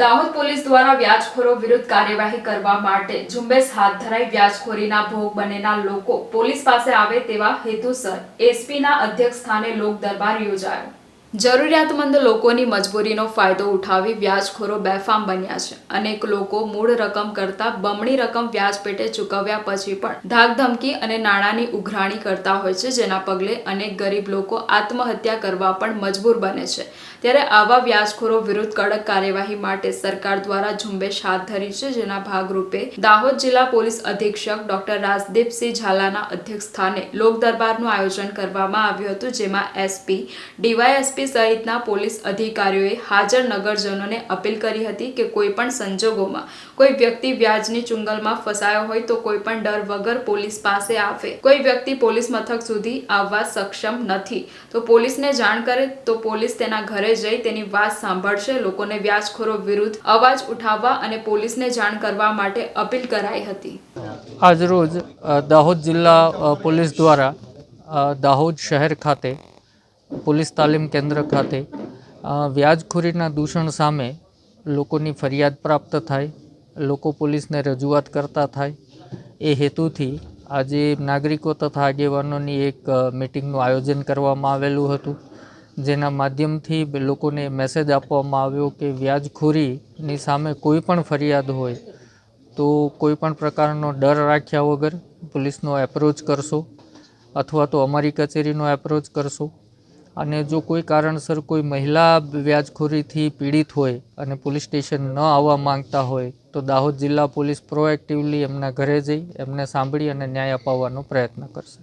Dahod police દ્વારા વ્યાજખોરો વિરુદ્ધ કાર્યવાહી કરવા માટે ઝુંબેશ હાથ ધરાઈ વ્યાજખોરીના ભોગ બનેલા લોકો પોલીસ પાસે આવે તેવા હેતુસર એસપીના અધ્યક્ષ સ્થાને લોક દરબાર યોજાયો. જરૂરિયાતમંદ લોકોની મજબૂરીનો ફાયદો ઉઠાવી વ્યાજખોરો બેફામ બન્યા છે. અનેક લોકો મૂળ રકમ કરતાં બમણી રકમ વ્યાજ પેટે ચૂકવ્યા પછી પણ ધાકધમકી અને નાણાંની ઉઘરાણી કરતા હોય છે, જેના પગલે અનેક ગરીબ લોકો આત્મહત્યા કરવા પણ મજબૂર બને છે. ત્યારે આવા વ્યાજખોરો વિરુદ્ધ કડક કાર્યવાહી માટે સરકાર દ્વારા ઝુંબેશ હાથ ધરી છે, જેના ભાગરૂપે દાહોદ જિલ્લા પોલીસ અધિક્ષક ડોક્ટર રાજદીપસિંહ ઝાલાના અધ્યક્ષ સ્થાને લોક દરબારનું આયોજન કરવામાં આવ્યું હતું, જેમાં એસપી, ડીવાયએસપી સહિતના પોલીસ અધિકારીઓએ હાજર નગરજનોને અપીલ કરી હતી કે કોઈ પણ સંજોગોમાં કોઈ વ્યક્તિ વ્યાજની ચુંગલમાં ફસાયો હોય તો કોઈ પણ ડર વગર પોલીસ પાસે આવે. કોઈ વ્યક્તિ પોલીસ મથક સુધી આવવા સક્ષમ નથી. તો પોલીસને જાણ કરે તો પોલીસ તેના ઘરે જઈ તેની વાત સાંભળશે. લોકોને વ્યાજખોરો વિરુદ્ધ અવાજ ઉઠાવવા અને પોલીસને જાણ કરવા માટે અપીલ કરાઈ હતી. આજરોજ દાહોદ જિલ્લા પોલીસ દ્વારા દાહોદ શહેર ખાતે પોલીસ તાલીમ કેન્દ્ર ખાતે વ્યાજખોરીના દૂષણ સામે લોકોની ફરિયાદ પ્રાપ્ત થાય, લોકો પોલીસને રજૂઆત કરતા થાય. એ હેતુથી આજે નાગરિકો તથા આગેવાનોની એક મિટિંગનું આયોજન કરવામાં આવેલું હતું, જેના માધ્યમથી લોકોને મેસેજ આપવામાં આવ્યો કે વ્યાજખોરીની સામે કોઈ પણ ફરિયાદ હોય, તો કોઈ પણ પ્રકારનો ડર રાખ્યા વગર પોલીસનો એપ્રોચ કરશો, અથવા તો અમારી કચેરીનો એપ્રોચ કરશો. અને જો કોઈ કારણસર કોઈ મહિલા વ્યાજખોરીથી પીડિત હોય અને પોલીસ સ્ટેશન ન આવવા માંગતા હોય, તો દાહોદ જિલ્લા પોલીસ પ્રોએક્ટિવલી એમના ઘરે જઈ એમને સાંભળી અને ન્યાય અપાવવાનો પ્રયત્ન કરશે.